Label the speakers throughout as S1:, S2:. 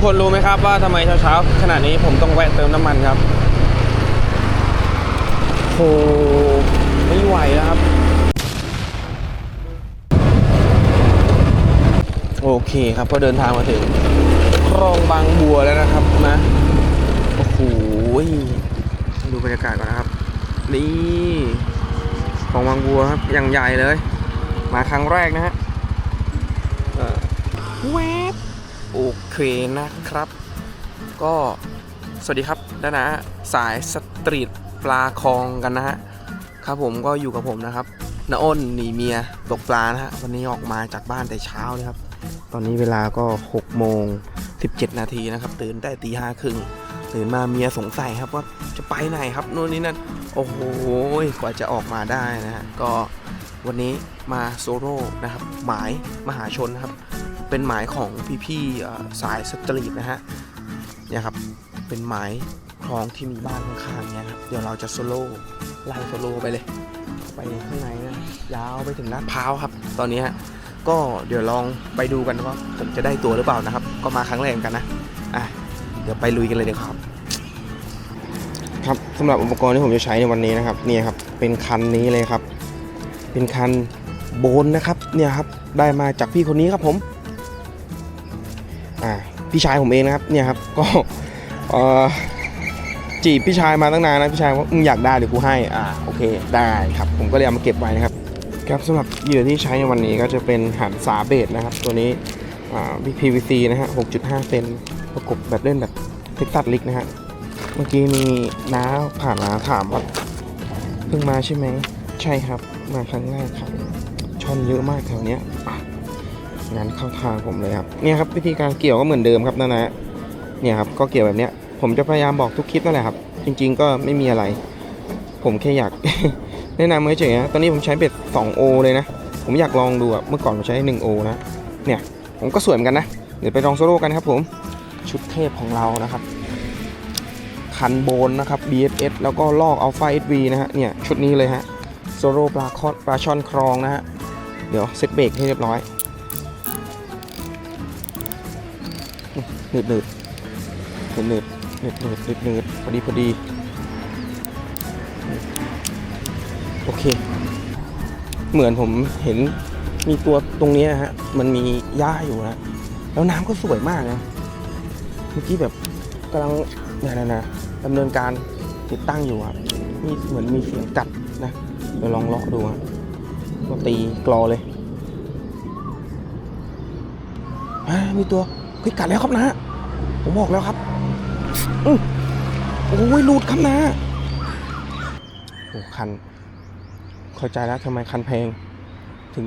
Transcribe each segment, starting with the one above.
S1: ทุกคนรู้ไหมครับว่าทำไมเช้าๆขนาดนี้ผมต้องแวะเติมน้ำมันครับโหไม่ไหวแล้วครับ โอเคครับก็เดินทางมาถึงคลองบางบัวแล้วนะครับนะโอ้โหดูบรรยากาศก่อนนะครับ นี่คลองบางบัวครับอย่างใหญ่เลย มาครั้งแรกนะฮะเอ่อแวบ โอเคนะครับ ก็สวัสดีครับด้านะสายสตรีทปลาคลองกันนะฮะครับผมก็อยู่กับผมนะครับน้าอ้นหนีเมียตกปลานะฮะวันนี้ออกมาจากบ้านแต่เช้าเลยครับ ตอนนี้เวลาก็6โมง17 นาทีนะครับ ตื่นแต่ตีห้าครึ่งตื่นมาเมียสงสัยครับว่าจะไปไหนครับนู่นนี่นั่นโอ้โหกว่าจะออกมาได้นะฮะก็วันนี้มาโซโล่นะครับ หมายมหาชนนะครับ เป็นหมายของพี่ๆเอ่สายสตรีทนะฮะเนี่ยครับเป็นหมายคลองที่มีบ้านข้างๆเนี่ยครับเดี๋ยวเราจะโซโล่ไล่โซโล่ไปเลย ไปข้างในนะยาวไปถึงลาดพร้าวครับ ตอนนี้ฮะก็เดี๋ยวลองไปดูกันว่าผมจะได้ตัวหรือเปล่านะครับ ก็มาครั้งแรกเหมือนกันนะอะเดี๋ยวไปลุยกันเลยเดี๋ยวครับ ครับสำหรับอุปกรณ์ที่ผมจะใช้ในวันนี้นะครับเนี่ยครับเป็นคันนี้เลยครับ เป็นคันโบนนะครับเนี่ยครับได้มาจากพี่คนนี้ครับผม อ่าพี่ชายผมเองนะครับเนี่ยครับก็จีบพี่ชายมาตั้งนานนะพี่ชายว่ามึงอยากได้เดี๋ยวกูให้อ่าโอเคได้ครับ ผมก็เลยเอามาเก็บไว้นะครับครับสำหรับเหยื่อที่ใช้ในวันนี้ก็จะเป็นหันสาเบดนะครับ ตัวนี้อ่า PVC นะฮะ 6.5 เซนประกบแบบเล่นแบบเท็กซัสลิกนะฮะ เมื่อกี้มีน้าผ่านมาถามว่าเพิ่งมาใช่ไหม ใช่ครับ มาครั้งแรกครับช่อนเยอะมากแถวเนี้ย งั้นเข้าทางผมเลยครับเนี่ยครับวิธีการเกี่ยวก็เหมือนเดิมครับนั่นนะเนี่ยครับก็เกี่ยวแบบเนี้ย ผมจะพยายามบอกทุกคลิปนั่นแหละครับ จริง ๆ ก็ไม่มีอะไร ผมแค่อยาก แนะนำเฉยๆนะตอนนี้ผมใช้เบ็ด 2O เลยนะ ผมอยากลองดูอะเมื่อก่อนผมใช้ 1O นะเนี่ยผมก็สวยเหมือนกันนะ เดี๋ยวไปลองโซโล่กันครับผมชุดเทพของเรานะครับคันโบนนะครับ BFS แล้วก็ลอก Alpha SV นะฮะเนี่ยชุดนี้เลยฮะโซโล่ปลาคอดปลาช่อนครองนะฮะเดี๋ยวเซตเบรกให้เรียบร้อย หนืดหนืดหนืดหนืดหนืดหนืดหนืดหนืดพอดีพอดี โอเค เหมือนผมเห็นมีตัวตรงนี้นะฮะ มันมีหญ้าอยู่นะ แล้วน้ำก็สวยมากนะ เมื่อกี้แบบกำลังเนี่ยนะนะดำเนินการติดตั้งอยู่ครับนี่เหมือนมีเสียงกัดนะเดี๋ยวลองเลาะดูครับก็ตีกรอเลยมีตัว เฮ้ยกัดแล้วครับนะ ผมบอกแล้วครับอือโอ้ยหลุดครับนะโอ้คัน เข้าใจแล้วทำไมคันเพลง ถึง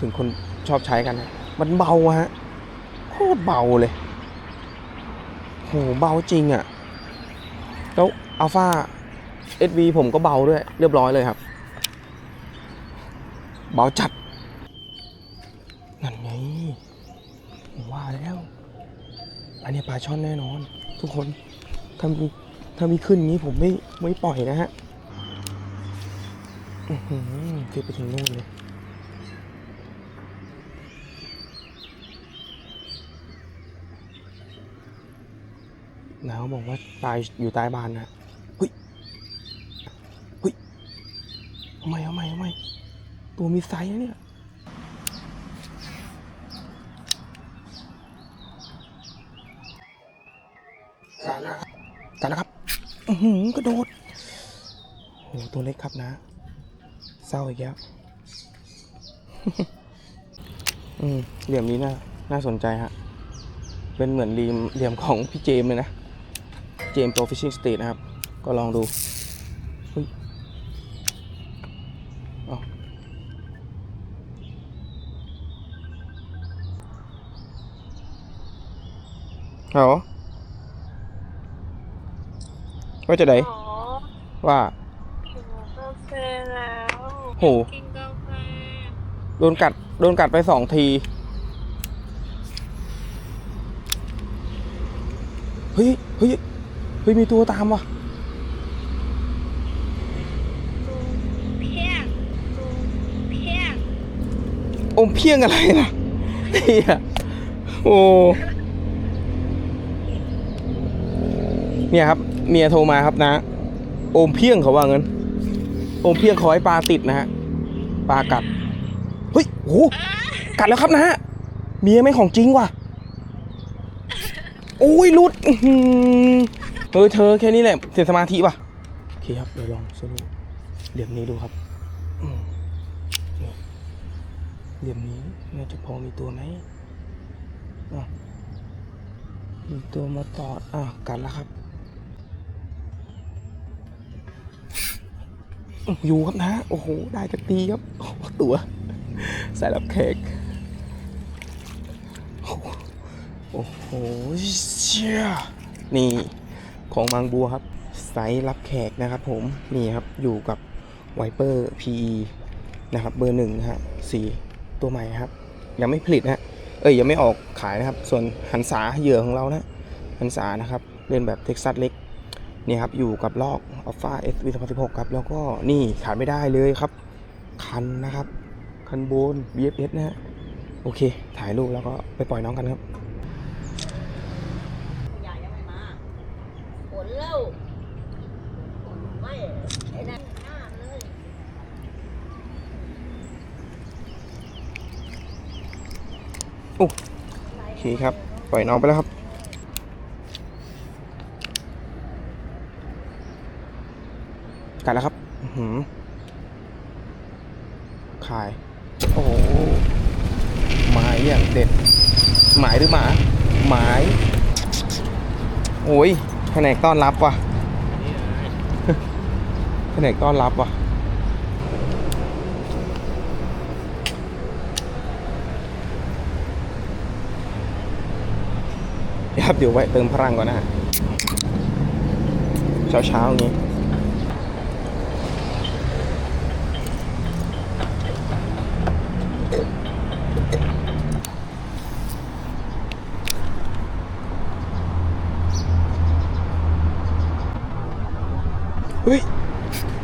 S1: ถึงคนชอบใช้กันนะมันเบาฮะโคตรเบาเลยโหเบาจริงอะแล้วอัลฟา SV ผมก็เบาด้วย เรียบร้อยเลยครับ เบาจัด นั่นไง ผมว่าแล้ว อันนี้ปลาช่อนแน่นอน ทุกคน ถ้ามีถ้ามีขึ้นอย่างนี้ผมไม่ไม่ปล่อยนะฮะอือหือขึ้นไปถึงนู่นเลย แล้วบอกว่าตายอยู่ใต้บ้านนะเฮ้ยเฮ้ยทำไมทำไมทำไมตัวมีไซส์นะเนี่ยกันแล้ว ครับกันแล้วครับหือกระโดดโหตัวเล็กครับนะ เศร้าอีกแล้วอืมเหลี่ยมนี้น่าน่าสนใจฮะ เป็นเหมือนเหลี่ยมเหลี่ยมของพี่เจมเลยนะ เจมโปรฟิชชิ่งสเตทนะครับ ก็ลองดูเฮ้ยอาเอ ว่าจะไหน
S2: อ๋อ
S1: ว่า
S2: หิวกาแฟแล้ว
S1: โห
S2: กินกาแฟ
S1: โดนกัดโดนกัดไปสองทีเฮ้ยเฮ้ยเฮ้ยมีตัวตามว่ะ
S2: เพี้ยงเพี้ยง
S1: อมเพียงอะไรล่ะเฮียโอ้เนี่ยครับ เมียโทรมาครับนะ โอมเพียงเขาว่าเงั้นโอมเพียงขอให้ปลาติดนะฮะปลากัดเฮ้ยโหกัดแล้วครับนะฮะเมียไม่ของจริงว่ะโอ้ยรุดเออเธอแค่นี้แหละเสียสมาธิว่ะโอเคครับเดี๋ยวลองสรุปเหลี่ยมนี้ดูครับเหลี่ยมนี้น่าจะพอมีตัวไหมมีตัวมาตอดอะกัดแล้วครับ อยู่ครับนะ โอ้โห ได้กระตีครับโอ้ตัวใส่รับแขกโอ้โหเชี่ยนี่ของบางบัวครับไซส์รับแขกนะครับผม นี่ครับ อยู่กับไวเปอร์ PE นะครับเบอร์หนึ่งนะฮะสีตัวใหม่ครับ ยังไม่ผลิตนะฮะเอ้ยยังไม่ออกขายนะครับ ส่วนหันษาเหยื่อของเรานะหันษานะครับเล่นแบบเท็กซัสเล็ก นี่ครับอยู่กับลอกอัลฟาเอสวีสองพันสิบหกครับ แล้วก็นี่ขาดไม่ได้เลยครับ คันนะครับ คันโบน BFS นะฮะโอเค ถ่ายรูปแล้วก็ไปปล่อยน้องกันครับ
S3: ยายยังไม่มาผลเล่าผลไม่ไอ้นั่นหน้าเลย
S1: โอเคครับ ปล่อยน้องไปแล้วครับ กัดแล้วครับหือขาย โอ้หมายอย่างเด็ด หมายหรือหมา หมาย โอ้ยแผนกต้อนรับว่ะแผนกต้อนรับว่ะครับเดี๋ยวไว้เติมพลังก่อนนะเช้าเช้าอย่างนี้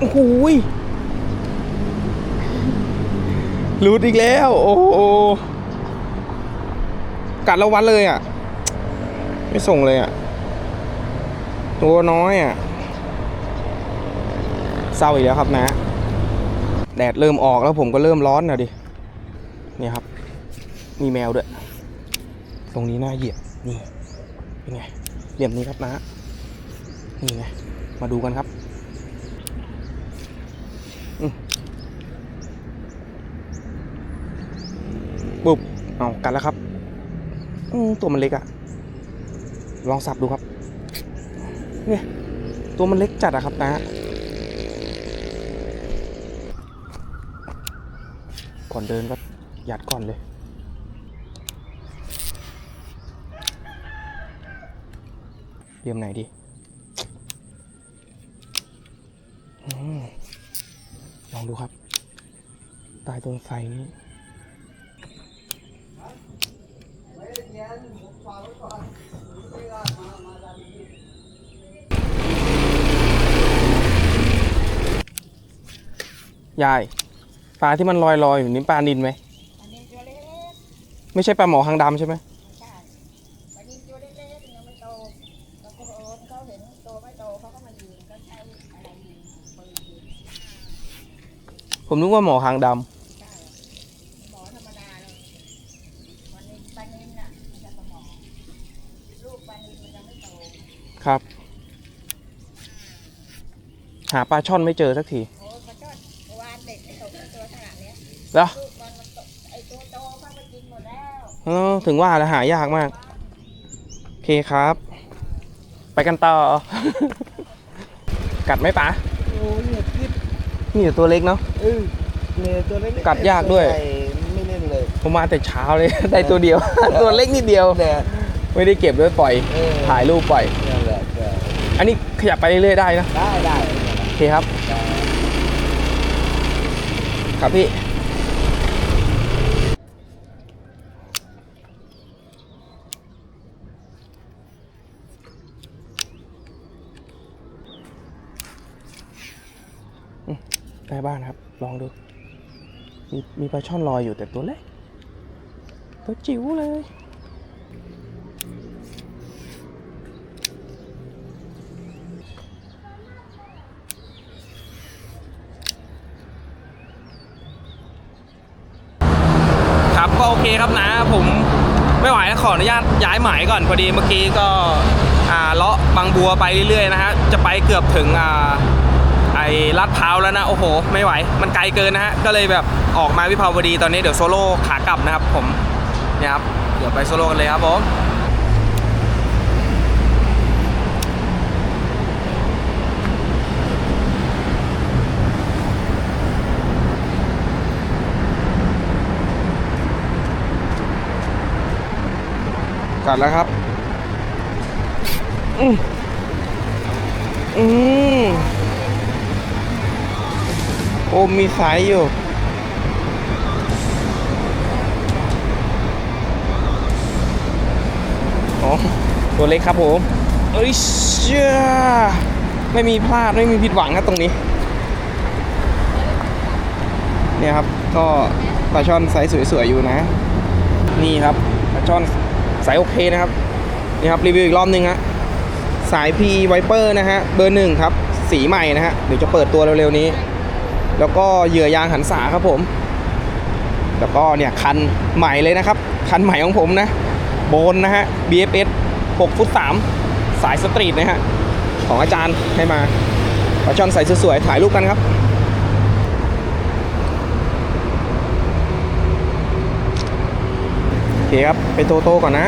S1: โอ้โหหลุดอีกแล้ว โอ้โหกัดแล้ววัดเลยอะ ไม่ส่งเลยอะ ตัวน้อยอะเศร้าอีกแล้วครับนะ แดดเริ่มออกแล้วผมก็เริ่มร้อนแล้วดิเนี่ยครับ มีแมวด้วย ตรงนี้น่าเหยียบนี่เป็นไงเหลี่ยมนี้ครับนะ นี่ไง มาดูกันครับ ปุ๊บเอากันแล้วครับตัวมันเล็กอะลองสับดูครับเนี่ยตัวมันเล็กจัดอะครับนะก่อนเดินก็ยัดก่อนเลย เรียมไหนดีอลองดูครับใต้ต้นไทรนี้ ยายปลาที่มันลอยลอยๆอยู่นี่ปลานินไหม
S3: อันนี้ตัวเล็ก
S1: ไม่ใช่ปลาหมอหางดำใช่ไหม
S3: ๆไม่ใช่อันนี้ตัวเล็กๆยังไม่โตแล้วก็เขาเห็นโตไม่โตเขาก็มายิงก็ใช้อะไรยิงปืนยิง
S1: ผมนึกว่าหมอหางด
S3: ใช่หมอธรรมดาเลยวันนี้ปลานินน่ะมันจะสมองลูกปลานินมันยังไม่โตำ
S1: ครับ หาปลาช่อนไม่เจอสักที แล้ว
S3: ลูกมันมันตกไอตัวโตเข้าไปกินหมดแล้ว
S1: เออถึงว่าแล้วหายากมาก โอเคครับ ไปกันต่อ กัดไหมป๋า
S4: โอ้ยเนี่ยคิด
S1: นี่แต่ตัวเล็กเนาะ
S4: เออเนี่ยตัวเล็กๆ
S1: กัดยากด้วย
S4: ตัวใหญ่ไม่เล่นเลย
S1: ผมมาแต่เช้าเลย ได้ตัวเดียว ตัวเล็กนิดเดียว
S4: แต่
S1: ไม่ได้เก็บด้วยปล่อย
S4: เออ
S1: ถ่ายรูปปล่อย
S4: นั่นแหละก็
S1: อันนี้ขยับไปเรื่อยๆได้นะ
S4: ได้ได้
S1: โอเคครับ ครับพี่ ใต้บ้านครับ ลองดู มีมีปลาช่อนลอยอยู่แต่ตัวเล็ก ตัวจิ๋วเลย ครับก็โอเคครับนะ ผมไม่ไหวขออนุญาตย้ายหมายก่อนพอดีเมื่อกี้ก็เลาะบางบัวไปเรื่อยๆนะฮะ จะไปเกือบถึงอ่า ไอ้ลาดพร้าวแล้วนะ โอ้โห ไม่ไหว มันไกลเกินนะฮะ ก็เลยแบบออกมาวิภาวดีตอนนี้เดี๋ยวโซโล่ขากลับนะครับผมเนี่ยครับ เดี๋ยวไปโซโล่กันเลยครับผมกัดแล้วครับ อืมอืม โอ้มีสายอยู่ อ๋อ ตัวเล็กครับผม เอ้ยเชื่อไม่มีพลาด ไม่มีผิดหวังครับตรงนี้ เนี่ยครับ ก็ปลาช่อนไซส์สวยๆ อยู่นะ นี่ครับปลาช่อนสายโอเคนะครับ นี่ครับ รีวิวอีกรอบหนึงฮะสาย P Viper นะฮะ เบอร์หนึ่งครับ สีใหม่นะฮะ เดี๋ยวจะเปิดตัวเร็วๆนี้ แล้วก็เหยื่อยางหันษาครับผม แล้วก็เนี่ยคันใหม่เลยนะครับ คันใหม่ของผมนะ โบนนะฮะ BFS 6ฟุต3สายสตรีทนะฮะ ของอาจารย์ให้มาปลาช่อนใส่สวยๆถ่ายรูปกันครับโอเคครับ ไปโตโต้ก่อนนะ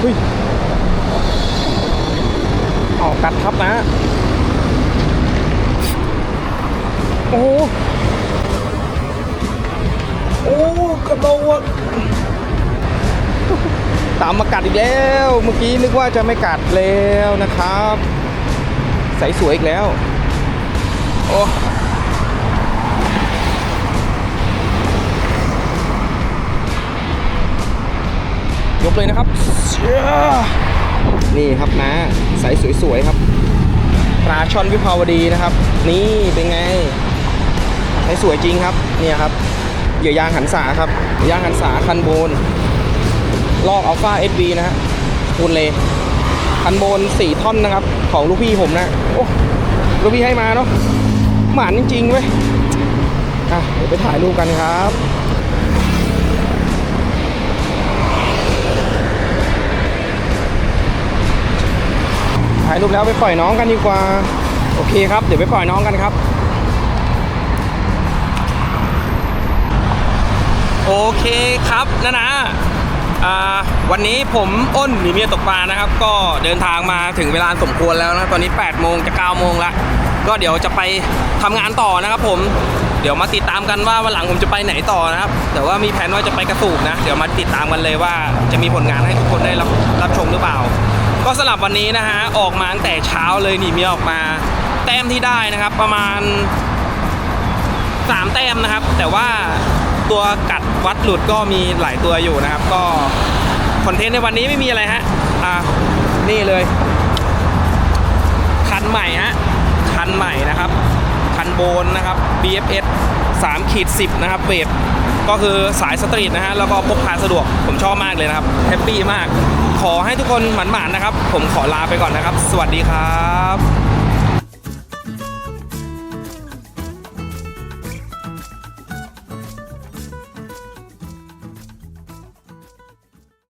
S1: เฮ้ยออกกัดทับนะ โอ้โหโอ้กระโดดตา มากัดอีกแล้ว เมื่อกี้นึกว่าจะไม่กัดแล้วนะครับใสสวยอีกแล้ว โอ้ยกเลยนะครับ นี่ครับนะใสสวยๆครับปลาช่อนวิภาวดีนะครับ นี่เป็นไงใสสวยจริงครับ เนี่ยครับเหยื่อยางหันษาครับย่างหันษาคันโบน ลอกอัลฟาเอสบีนะฮะคูณเลคันโบนสี่ท่อนนะครับ ของลูกพี่ผมนะ โอ้ลูกพี่ให้มาเนาะหมานจริงๆเว้ยอะเดี๋ยวไปถ่ายรูปกันครับถ่ายรูปแล้วไปปล่อยน้องกันดีกว่า โอเคครับ เดี๋ยวไปปล่อยน้องกันครับ โอเคครับนะนะอ่า วันนี้ผมอ้นหนีเมียตกปลานะครับ ก็เดินทางมาถึงเวลาสมควรแล้วนะตอนนี้ 8 โมงจะ 9 โมงล้วก็เดี๋ยวจะไปทำงานต่อนะครับ ผมเดี๋ยวมาติดตามกันว่าวันหลังผมจะไปไหนต่อนะครับ แต่ว่ามีแผนว่าจะไปกระสูบนะ เดี๋ยวมาติดตามกันเลยว่าจะมีผลงานให้ทุกคนได้รับรับชมหรือเปล่า ก็สำหรับวันนี้นะฮะออกมาตั้งแต่เช้าเลยหนีเมียออกมา แต้มที่ได้นะครับ ประมาณสามแต้มนะครับ แต่ว่าตัวกัด วัดหลุดก็มีหลายตัวอยู่นะครับ ก็คอนเทนต์ในวันนี้ไม่มีอะไรฮะอ่านี่เลย คันใหม่ฮะคันใหม่นะครับคันโบนนะครับ BFS 3ขีด10 นะครับเบสก็คือสายสตรีทนะฮะแล้วก็พกพาสะดวกผมชอบมากเลยนะครับแฮปปี้มาก ขอให้ทุกคนหมันๆนะครับ ผมขอลาไปก่อนนะครับ สวัสดีครับ